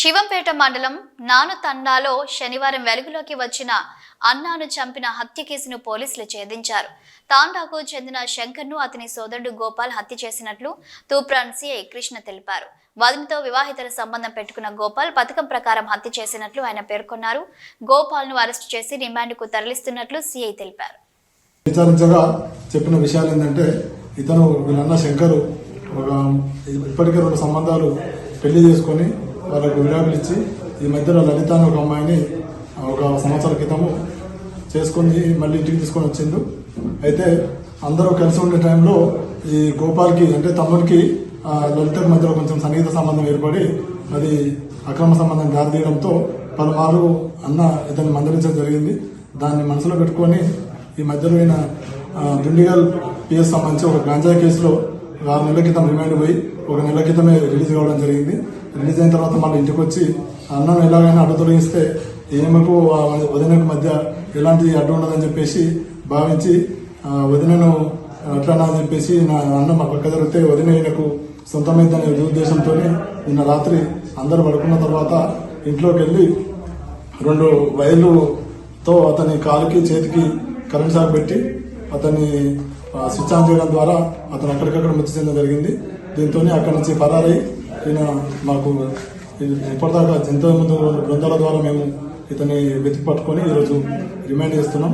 శివంపేట మండలం నాను తండాలో శనివారం వెలుగులోకి వచ్చిన అన్నాను చంపిన హత్య కేసును పోలీసులు ఛేదించారు. తాండాకు చెందిన శంకర్ను అతని సోదరుడు గోపాల్ హత్య చేసినట్లు తూప్రాన్ సిఐ కృష్ణ తెలిపారు. వదినతో వివాహితర సంబంధం పెట్టుకున్న గోపాల్ పథకం ప్రకారం హత్య చేసినట్లు ఆయన పేర్కొన్నారు. గోపాల్ను అరెస్టు చేసి రిమాండ్కు తరలిస్తున్నట్లు సిఐ తెలిపారు. విచారించగా చెప్పిన విషయాలు ఏంటంటే ఇతను వీళ్ళన్న శంకరు ఇప్పటికే రెండు సంబంధాలు పెళ్ళి చేసుకొని వాళ్ళకు విడాకులు ఇచ్చి ఈ మధ్యలో లలిత అనే ఒక అమ్మాయిని ఒక సంవత్సర క్రితము చేసుకొని మళ్ళీ ఇంటికి తీసుకొని వచ్చిండు. అయితే అందరూ కలిసి ఉండే టైంలో ఈ గోపాల్కి అంటే తమ్ముడికి ఆ, మధ్యలో కొంచెం సన్నిహిత సంబంధం ఏర్పడి అది అక్రమ సంబంధం దారితీయడంతో పలుమార్లు అన్న ఇతన్ని మందలించడం జరిగింది. దాన్ని మనసులో పెట్టుకొని ఈ మధ్యలో అయిన దుండిగల్ పిఎస్ సంబంధించి ఒక గాంజా కేసులో ఆరు నెలల క్రితం రిమాండ్ పోయి ఒక నెల క్రితమే రిలీజ్ కావడం జరిగింది. రిలీజ్ అయిన తర్వాత మళ్ళీ ఇంటికి వచ్చి అన్నం ఎలాగైనా అడ్డు తొలగిస్తే ఏమకు వదినకు మధ్య ఎలాంటి అడ్డు ఉండదని చెప్పేసి భావించి వదినను అట్లా అని చెప్పేసి నా అన్నం మా పక్క జరిగితే వదిన ఈయనకు సొంతమైందనే ఉద్దేశంతో నిన్న రాత్రి అందరూ పడుకున్న తర్వాత ఇంట్లోకి వెళ్ళి రెండు వైర్లుతో అతని కాలుకి చేతికి కరెంట్ షాక్ పెట్టి అతన్ని స్విచ్ ఆన్ చేయడం ద్వారా అతను అక్కడికక్కడ మృతి చెందడం జరిగింది. దీంతో అక్కడి నుంచి పరారై ఈయన మాకు ఇప్పటిదాకా ఎంతో ముందు బృందాల ద్వారా మేము ఇతన్ని వెతికి పట్టుకొని ఈరోజు రిమైండ్ చేస్తున్నాం.